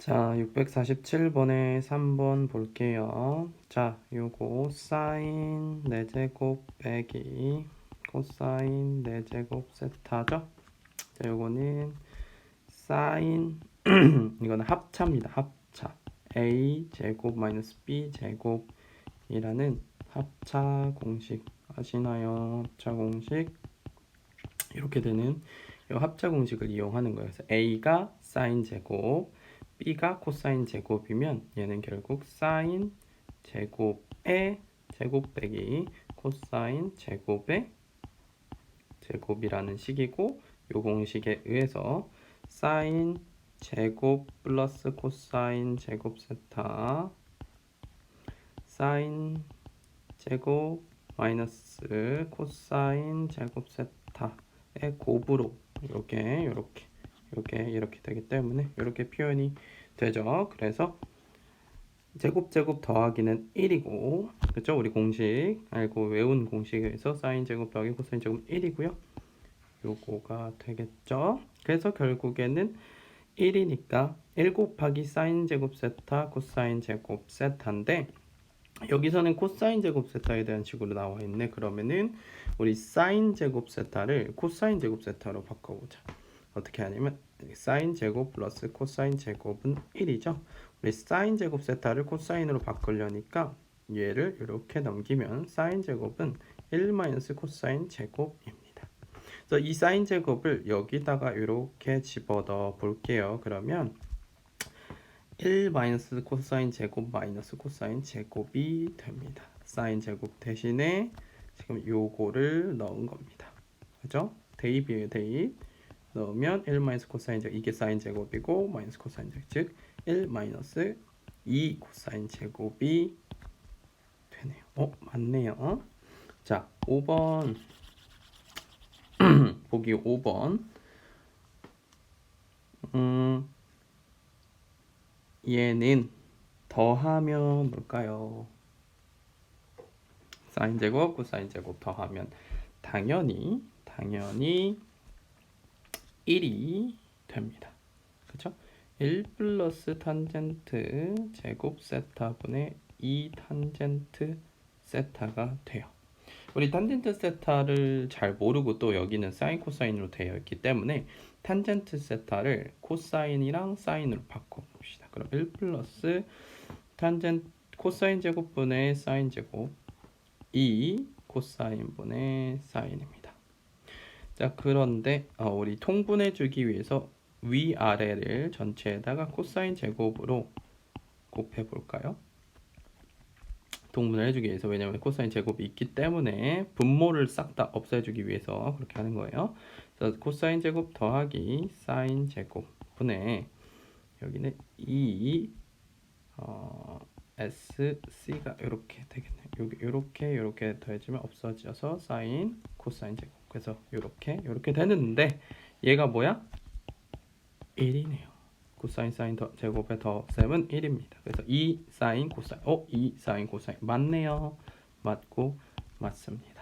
자, 647번에 3번 볼게요. 자, 요거 사인 4제곱 빼기 코사인 4제곱 세타죠? 자, 요거는 사인 이거는 합차입니다. 합차. a 제곱 마이너스 b 제곱이라는 합차 공식 아시나요? 합차 공식 이렇게 되는 이 합차 공식을 이용하는 거예요. 그래서 a가 사인 제곱 b가 코사인 제곱이면 얘는 결국 사인 제곱의 제곱 빼기 코사인 제곱의 제곱이라는 식이고 요 공식에 의해서 사인 제곱 플러스 코사인 제곱 세타 사인 제곱 마이너스 코사인 제곱 세타의 곱으로 이렇게 이렇게 이렇게 이렇게 되기 때문에 이렇게 표현이 되죠. 그래서 제곱 제곱 더하기는 1이고 그렇죠? 우리 공식 알고 외운 공식에서 사인 제곱 더하기 코사인 제곱 1이고요. 요거가 되겠죠. 그래서 결국에는 1이니까 1 곱하기 사인 제곱 세타 코사인 제곱 세타인데 여기서는 코사인 제곱 세타에 대한 식으로 나와 있네. 그러면은 우리 사인 제곱 세타를 코사인 제곱 세타로 바꿔보자. 어떻게 하냐면 사인 제곱 플러스 코사인 제곱은 1이죠. 우리 사인 제곱 세타를 코사인으로 바꾸려니까 얘를 이렇게 넘기면 사인 제곱은 1 마이너스 코사인 제곱입니다. 그래서 이 사인 제곱을 여기다가 이렇게 집어넣어 볼게요. 그러면 1 마이너스 코사인 제곱 마이너스 코사인 제곱이 됩니다. 사인 제곱 대신에 지금 요거를 넣은 겁니다. 그죠? 대입이에요, 대입. 넣으면 1 마이너스 코사인 제곱 이게 사인 제곱이고 마이너스 코사인 제곱 즉1 마이너스 2 코사인 제곱이 되네요. 어, 맞네요. 자, 5번 보기 5번 음, 얘는 더하면 뭘까요? 사인 제곱, 코사인 제곱 더하면 당연히 당연히 1이 됩니다. 그렇죠? 1 플러스 탄젠트 제곱 세타분의 2 탄젠트 세타가 돼요. 우리 탄젠트 세타를 잘 모르고 또 여기는 사인 코사인으로 되어 있기 때문에 탄젠트 세타를 코사인이랑 사인으로 바꿔 봅시다. 그럼 1 플러스 탄젠 코사인 제곱분의 사인 제곱 2 코사인분의 사인입니다. 자 그런데 어, 우리 통분해 주기 위해서 위아래를 전체에다가 코사인 제곱으로 곱해 볼까요? 동분을 해주기 위해서 왜냐하면 코사인 제곱이 있기 때문에 분모를 싹 다 없애주기 위해서 그렇게 하는 거예요. 그래서 코사인 제곱 더하기 사인 제곱 분의 여기는 2 어, SC가 이렇게 되겠네요. 여기 이렇게 이렇게 더해지면 없어져서 사인 코사인 제곱 그래서 이렇게 이렇게 되는데 얘가 뭐야? 1이네요. 코사인 사인 더 제곱의 더셈은 1입니다. 그래서 2 사인 코사인 어? 2 사인 코사인 맞네요. 맞고 맞습니다.